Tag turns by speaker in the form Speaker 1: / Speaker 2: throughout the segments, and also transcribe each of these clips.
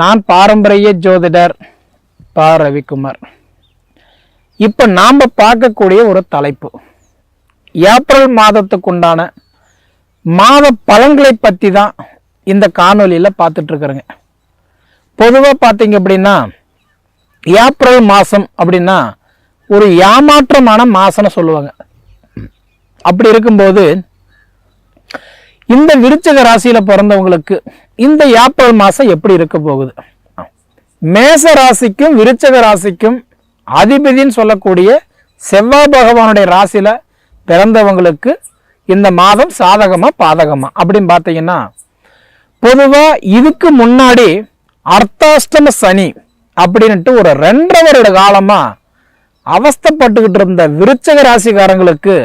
Speaker 1: நான் பாரம்பரிய ஜோதிடர் பா. ரவிக்குமார். இப்போ நாம் பார்க்கக்கூடிய ஒரு தலைப்பு. ஏப்ரல் மாதத்துக்குண்டான மாத பலன்களை பற்றி தான் இந்த காணொலியில் பார்த்துட்ருக்குறேங்க. பொதுவாக பார்த்தீங்க அப்படின்னா ஏப்ரல் மாதம் அப்படின்னா ஒரு ஏமாற்றமான மாதம்னு சொல்லுவாங்க. அப்படி இருக்கும்போது இந்த விருச்சக ராசியில பிறந்தவங்களுக்கு இந்த ஏப்ரல் மாசம் எப்படி இருக்க போகுது? மேச ராசிக்கும் விருச்சக ராசிக்கும் அதிபதின்னு சொல்லக்கூடிய செவ்வாய் பகவானுடைய ராசியில பிறந்தவங்களுக்கு இந்த மாதம் சாதகமா பாதகமா? அப்படின்னு பார்த்தீங்கன்னா பொதுவா இதுக்கு முன்னாடி அர்த்தாஷ்டம சனி அப்படின்ட்டு ஒரு ரெண்டரை வருட காலமா அவஸ்தைப்பட்டுக்கிட்டு இருந்த விருச்சக ராசிக்காரங்களுக்கு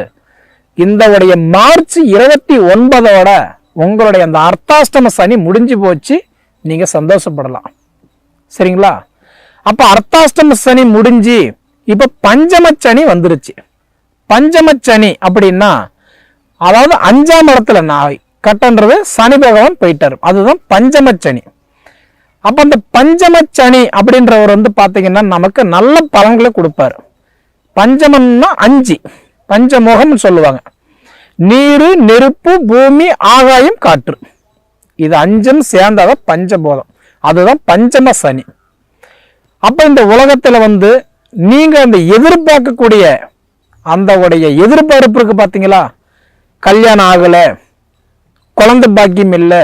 Speaker 1: இந்த உடைய மார்ச் இருபத்தி ஒன்பதோட உங்களுடைய அந்த அர்த்தாஷ்டம சனி முடிஞ்சு போச்சு நீங்க சந்தோஷப்படலாம். சரிங்களா? அப்ப அர்த்தாஷ்டம சனி முடிஞ்சு இப்ப பஞ்சம சனி வந்துருச்சு. பஞ்சம சனி அப்படின்னா அதாவது அஞ்சாம் இடத்துல நாய் கட்டன்றது சனி பகவான் போயிட்டாரு. அதுதான் பஞ்சம சனி. அப்ப அந்த பஞ்சம சனி அப்படின்றவர் வந்து பாத்தீங்கன்னா நமக்கு நல்ல பலன்களை கொடுப்பாரு. பஞ்சமம்னா அஞ்சு. பஞ்சமுகம்னு சொல்லுவாங்க. நீரு நெருப்பு பூமி ஆகாயம் காற்று. இது அஞ்சும் சேர்ந்தாதான் பஞ்சபோதம். அதுதான் பஞ்சம சனி. அப்போ இந்த உலகத்தில் வந்து நீங்கள் அந்த எதிர்பார்க்கக்கூடிய அந்த உடைய எதிர்பார்ப்பு இருக்கு பார்த்தீங்களா கல்யாணம் ஆகலை குழந்தை பாக்கியம் இல்லை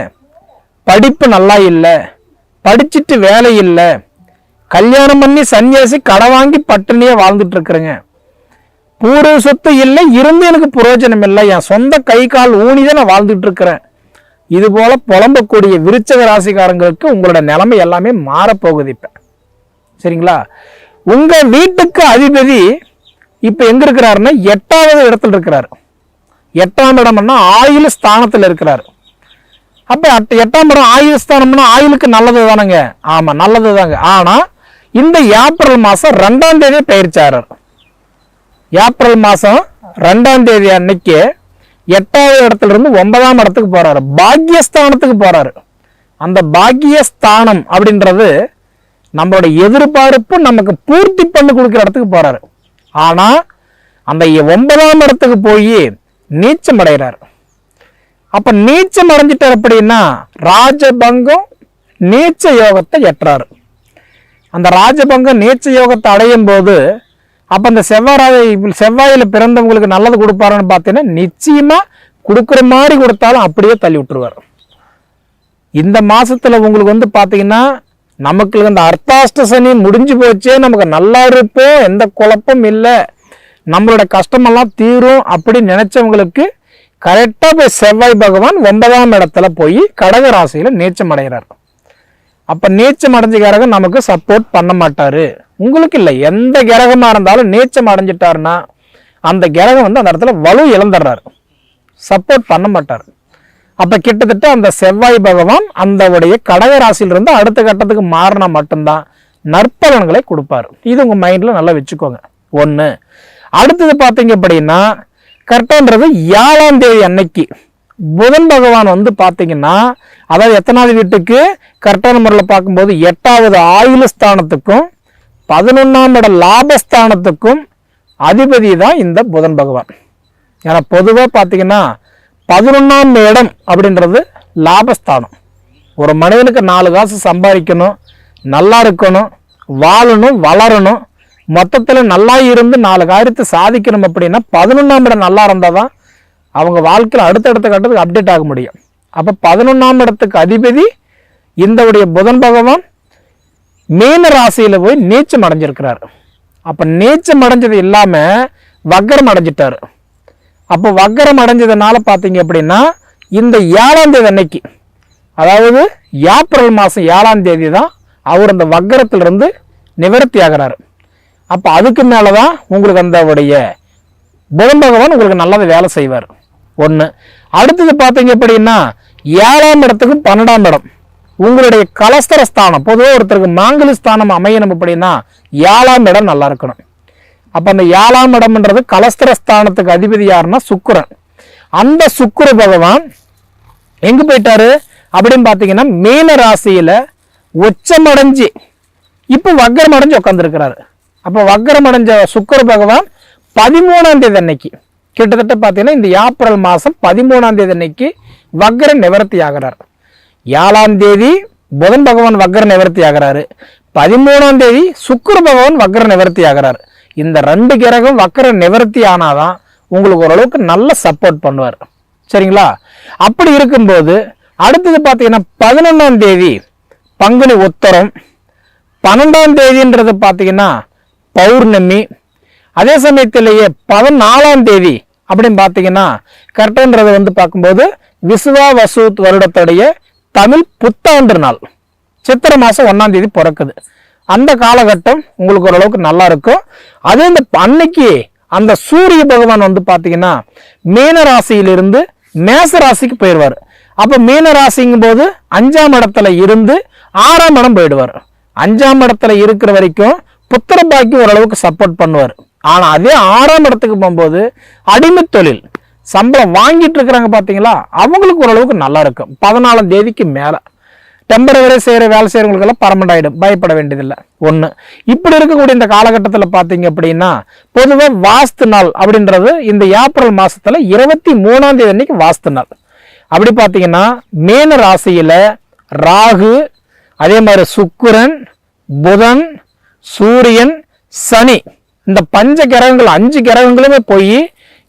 Speaker 1: படிப்பு நல்லா இல்லை படிச்சுட்டு வேலை இல்லை கல்யாணம் பண்ணி சன்னியாசி கடை வாங்கி பட்டினியே வாழ்ந்துட்டு இருக்கிறேங்க. பூர்வ சொத்து இல்லை இருந்து எனக்கு புரோஜனம் இல்லை. என் சொந்த கை கால் ஊனிதான் நான் வாழ்ந்துட்டு இருக்கிறேன். இது போல புலம்பக்கூடிய விருச்சக ராசிக்காரங்களுக்கு உங்களோட நிலைமை எல்லாமே மாறப்போகுது இப்போ. சரிங்களா? உங்க வீட்டுக்கு அதிபதி இப்போ எங்க இருக்கிறாருன்னா எட்டாவது இடத்துல இருக்கிறாரு. எட்டாம் இடம்னா ஆயுள் ஸ்தானத்தில் இருக்கிறார். அப்போ அட்ட- எட்டாம் இடம் ஆயுள் ஸ்தானம்னா ஆயுளுக்கு நல்லது தானங்க. ஆமாம் நல்லது தாங்க. ஆனால் இந்த ஏப்ரல் மாதம் ரெண்டாம் தேதி பயிற்சியாளர் ஏப்ரல் மாசம் ரெண்டாம் தேதி அன்னைக்கு எட்டாவது இடத்துல இருந்து ஒன்பதாம் இடத்துக்கு போறாரு. பாக்கியஸ்தானத்துக்கு போறாரு. அந்த பாக்கியஸ்தானம் அப்படின்றது நம்மளோட எதிர்பார்ப்பு நமக்கு பூர்த்தி பண்ணி கொடுக்குற இடத்துக்கு போறாரு. ஆனா அந்த ஒன்பதாம் இடத்துக்கு போய் நீச்சம் அடைகிறார். அப்ப நீச்சம் அடைஞ்சிட்டார் அப்படின்னா ராஜபங்கம் நீச்ச யோகத்தை எட்டுறாரு அந்த ராஜபங்கம் நீச்ச யோகத்தை அடையும் போது அப்ப அந்த செவ்வாய் செவ்வாயில பிறந்தவங்களுக்கு நல்லது கொடுப்பாருன்னு பார்த்தீங்கன்னா நிச்சயமா கொடுக்குற மாதிரி கொடுத்தாலும் அப்படியே தள்ளி விட்டுருவார். இந்த மாசத்துல உங்களுக்கு வந்து பாத்தீங்கன்னா நமக்கு இந்த அர்த்தாஷ்ட சனி முடிஞ்சு போச்சே நமக்கு நல்லா இருப்போம் எந்த குழப்பம் இல்லை. நம்மளோட கஷ்டமெல்லாம் தீரும் அப்படின்னு நினைச்சவங்களுக்கு கரெக்டா போய் செவ்வாய் பகவான் ஒன்பதாம் இடத்துல போய் கடக ராசியில நீச்சம் அடைகிறார். அப்ப நீச்சம் அடைஞ்ச கிரகம் நமக்கு சப்போர்ட் பண்ண மாட்டாரு. உங்களுக்கு இல்லை எந்த கிரகமா இருந்தாலும் நீச்சம் அடைஞ்சிட்டாருன்னா அந்த கிரகம் வந்து அந்த இடத்துல வலு இழந்துடுறாரு. சப்போர்ட் பண்ண மாட்டார். அப்ப கிட்டத்தட்ட அந்த செவ்வாய் பகவான் அந்த உடைய கடக ராசியிலிருந்து அடுத்த கட்டத்துக்கு மாறினா மட்டும்தான் நற்பலன்களை கொடுப்பாரு. இது உங்க மைண்ட்ல நல்லா வச்சுக்கோங்க. ஒன்று அடுத்தது பார்த்தீங்க அப்படின்னா கரெக்டான்றது ஏழாம் தேதி அன்னைக்கு. புதன் பகவான் வந்து பார்த்தீங்கன்னா அதாவது எத்தனாவது வீட்டுக்கு? கரெக்டான முறையில் பார்க்கும்போது எட்டாவது ஆயுள ஸ்தானத்துக்கும் பதினொன்றாம் இட லாபஸ்தானத்துக்கும் அதிபதி தான் இந்த புதன் பகவான். ஏன்னா பொதுவாக பார்த்தீங்கன்னா பதினொன்றாம் இடம் அப்படின்றது லாபஸ்தானம். ஒரு மனிதனுக்கு நாலு காசு சம்பாதிக்கணும் நல்லா இருக்கணும் வாழணும் வளரணும் மொத்தத்தில் நல்லா இருந்து நாலு காரியத்தை சாதிக்கணும் அப்படின்னா பதினொன்றாம் இடம் நல்லா இருந்தால் தான் அவங்க வாழ்க்கையில் அடுத்தடுத்த கட்டத்துக்கு அப்டேட் ஆக முடியும். அப்போ பதினொன்றாம் இடத்துக்கு அதிபதி இந்தவுடைய புதன் பகவான் மீன ராசியில் போய் நீச்சம் அடைஞ்சிருக்கிறார். அப்போ நீச்சம் அடைஞ்சது இல்லாமல் வக்கரம் அடைஞ்சிட்டார். அப்போ வக்கரம் அடைஞ்சதுனால பார்த்தீங்க அப்படின்னா இந்த ஏழாம் தேதி அன்னைக்கு அதாவது ஏப்ரல் மாதம் ஏழாம் தேதி தான் அவர் அந்த வக்கரத்திலிருந்து நிவர்த்தி ஆகிறார். அப்போ அதுக்கு மேலே தான் உங்களுக்கு அந்த உடைய புதன் பகவான் உங்களுக்கு நல்லது வேலை செய்வார். ஒன்று அடுத்தது பார்த்தீங்க அப்படின்னா ஏழாம் இடத்துக்கும் பன்னெண்டாம் இடம். உங்களுடைய கலஸ்தர ஸ்தானம் பொதுவாக ஒருத்தருக்கு மாங்கலி ஸ்தானம் அமையணும் அப்படின்னா ஏழாம் இடம் நல்லா இருக்கணும். அப்போ அந்த ஏழாம் இடம்ன்றது கலஸ்தர ஸ்தானத்துக்கு அதிபதி யாருன்னா சுக்கரன். அந்த சுக்கர பகவான் எங்கே போயிட்டாரு? அப்படின்னு பார்த்தீங்கன்னா மீன ராசியில் உச்சமடைஞ்சு இப்போ வக்கரம் அடைஞ்சு உட்காந்துருக்கிறாரு அப்போ வக்கரம் அடைஞ்ச சுக்கர பகவான் பதிமூணாம் தேதி அன்னைக்கு கிட்டத்தட்ட பார்த்தீங்கன்னா இந்த ஏப்ரல் மாதம் பதிமூணாம் தேதி அன்னைக்கு வக்கர நிவர்த்தி ஆகிறார். ஏழாம் தேதி புதன் பகவான் வக்கர நிவர்த்தி ஆகிறாரு. பதிமூணாம் தேதி சுக்கர பகவான் வக்கர நிவர்த்தி ஆகிறார். இந்த ரெண்டு கிரகம் வக்கர நிவர்த்தி ஆனாதான் உங்களுக்கு ஓரளவுக்கு நல்ல சப்போர்ட் பண்ணுவார். சரிங்களா? அப்படி இருக்கும்போது அடுத்தது பார்த்தீங்கன்னா பதினொன்றாம் தேதி பங்குனி உத்தரம் பன்னெண்டாம் தேதின்றது பார்த்தீங்கன்னா பௌர்ணமி அதே சமயத்திலேயே பதினாலாம் தேதி அப்படின்னு பார்த்தீங்கன்னா கரெக்டுன்றது வந்து பார்க்கும்போது விசுவா வசூத் வருடத்துடைய தமிழ் புத்தாண்டு நாள். சித்திரை மாதம் ஒன்றாம் தேதி பிறக்குது. அந்த காலகட்டம் உங்களுக்கு ஓரளவுக்கு நல்லா இருக்கும். அதே இந்த அன்னைக்கு அந்த சூரிய பகவான் வந்து பார்த்தீங்கன்னா மீன ராசியிலிருந்து மேச ராசிக்கு போயிடுவார். அப்போ மீன ராசிங்கும் போது அஞ்சாம் இடத்துல இருந்து ஆறாம் இடம் போயிடுவார். அஞ்சாம் இடத்துல இருக்கிற வரைக்கும் புத்திர பாக்கி ஓரளவுக்கு சப்போர்ட் பண்ணுவார். ஆனால் அதே ஆறாம் இடத்துக்கு போகும்போது அடிமை தொழில் சம்பளம் வாங்கிட்டு இருக்கிறாங்க பார்த்தீங்களா அவங்களுக்கு ஓரளவுக்கு நல்லா இருக்கும். பதினாலாம் தேதிக்கு மேலே. டெம்பரவரி செய்கிற வேலை செய்கிறவங்களுக்கெல்லாம் பர்மனண்ட் ஆகிடும் பயப்பட வேண்டியதில்லை. ஒன்று இப்படி இருக்கக்கூடிய இந்த காலகட்டத்தில் பார்த்தீங்க அப்படின்னா பொதுவாக வாஸ்து நாள் அப்படின்றது இந்த ஏப்ரல் மாதத்தில் இருபத்தி மூணாம் தேதி அன்னைக்கு வாஸ்து நாள். அப்படி பார்த்தீங்கன்னா மீன ராசியில் ராகு அதே மாதிரி சுக்கிரன் புதன் சூரியன் சனி. இந்த பஞ்ச கிரகங்கள் அஞ்சு கிரகங்களுமே போய்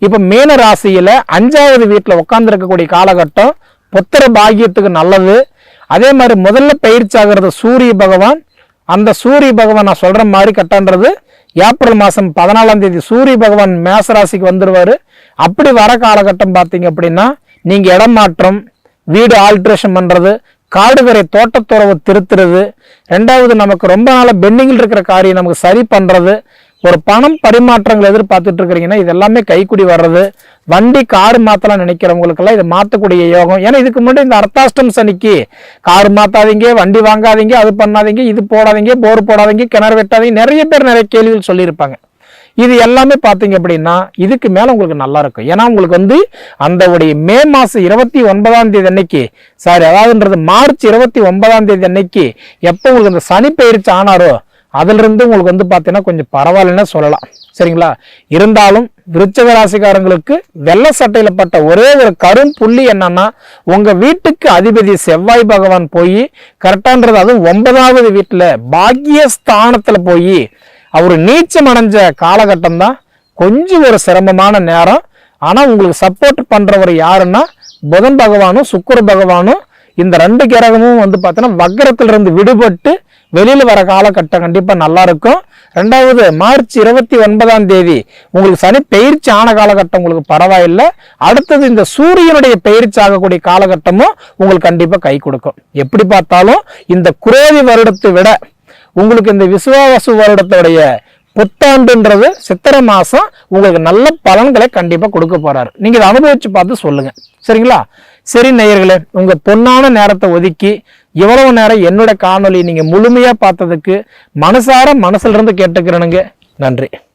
Speaker 1: இப்போ மீன ராசியில் அஞ்சாவது வீட்டில் உட்காந்துருக்கக்கூடிய காலகட்டம் புத்திர பாகியத்துக்கு நல்லது. அதே மாதிரி முதல்ல பயிற்சி ஆகிறது சூரிய பகவான். அந்த சூரிய பகவான் நான் சொல்கிற மாதிரி கட்டன்றது ஏப்ரல் மாதம் பதினாலாம் தேதி சூரிய பகவான் மேச ராசிக்கு வந்துடுவார் அப்படி வர காலகட்டம் பார்த்தீங்க அப்படின்னா நீங்கள் இடம் மாற்றம் வீடு ஆல்ட்ரேஷன் பண்ணுறது காடுகரை தோட்டத்துறவு திருத்துறது ரெண்டாவது நமக்கு ரொம்ப நாளாக பெண்டிங்கில் இருக்கிற காரியம் நமக்கு சரி பண்ணுறது ஒரு பணம் பரிமாற்றங்கள் எதிர்பார்த்துட்டு இருக்கிறீங்கன்னா இது எல்லாமே கைக்குடி வர்றது. வண்டி கார் மாத்தலாம் நினைக்கிறவங்களுக்கெல்லாம் இதை மாற்றக்கூடிய யோகம். ஏன்னா இதுக்கு முன்னாடி இந்த அர்த்தாஷ்டம் சனிக்கு கார் மாத்தாதீங்க வண்டி வாங்காதீங்க அது பண்ணாதீங்க இது போடாதீங்க போர் போடாதீங்க கிணறு வெட்டாதீங்க நிறைய பேர் நிறைய கேள்விகள் சொல்லியிருப்பாங்க. இது எல்லாமே பார்த்தீங்க அப்படின்னா இதுக்கு மேலே உங்களுக்கு நல்லா இருக்கும். ஏன்னா உங்களுக்கு வந்து அந்த உடைய மே மாதம் இருபத்தி ஒன்பதாம் தேதி அன்னைக்கு சாரி அதாவதுன்றது மார்ச் இருபத்தி ஒன்பதாம் தேதி அன்னைக்கு எப்போ உங்களுக்கு இந்த சனி பயிற்சி ஆனாரோ அதிலிருந்து உங்களுக்கு வந்து பார்த்தீங்கன்னா கொஞ்சம் பரவாயில்லன்னு சொல்லலாம். சரிங்களா? இருந்தாலும் விருச்சக ராசிக்காரங்களுக்கு வெள்ளை சட்டையில் பட்ட ஒரே ஒரு கரும் புள்ளி என்னன்னா உங்க வீட்டுக்கு அதிபதி செவ்வாய் பகவான் போய் கரெக்டான்றது அதுவும் ஒன்பதாவது வீட்டில் பாக்கியஸ்தானத்தில் போய் அவர் நீச்சம் அடைஞ்ச காலகட்டம் தான் கொஞ்சம் ஒரு சிரமமான நேரம். ஆனால் உங்களுக்கு சப்போர்ட் பண்ணுறவர் யாருன்னா புதன் பகவானும் சுக்கர பகவானும் இந்த ரெண்டு கிரகமும் வந்து பார்த்தீங்கன்னா வக்கரத்திலிருந்து விடுபட்டு வெளியில் வர காலகட்டம் கண்டிப்பாக நல்லா இருக்கும். ரெண்டாவது மார்ச் இருபத்தி ஒன்பதாம் தேதி உங்களுக்கு சனி பயிற்சி ஆன காலகட்டம் உங்களுக்கு பரவாயில்லை. அடுத்தது இந்த சூரியனுடைய பயிற்சி ஆகக்கூடிய காலகட்டமும் உங்களுக்கு கண்டிப்பாக கை கொடுக்கும். எப்படி பார்த்தாலும் இந்த குரோதி வருடத்தை விட உங்களுக்கு இந்த விசுவாவசு வருடத்துடைய புத்தாண்டுன்றது சித்திரை மாதம் உங்களுக்கு நல்ல பலன்களை கண்டிப்பாக கொடுக்க போகிறாரு நீங்கள் இதை அனுபவித்து பார்த்து சொல்லுங்கள் சரிங்களா? சரி நேயர்களே உங்கள் பொன்னான நேரத்தை ஒதுக்கி இவ்வளவு நேரம் என்னோட காணொலி நீங்க முழுமையா பார்த்ததுக்கு மனசார மனசுல இருந்து கேட்டுக்கிறனுங்க. நன்றி.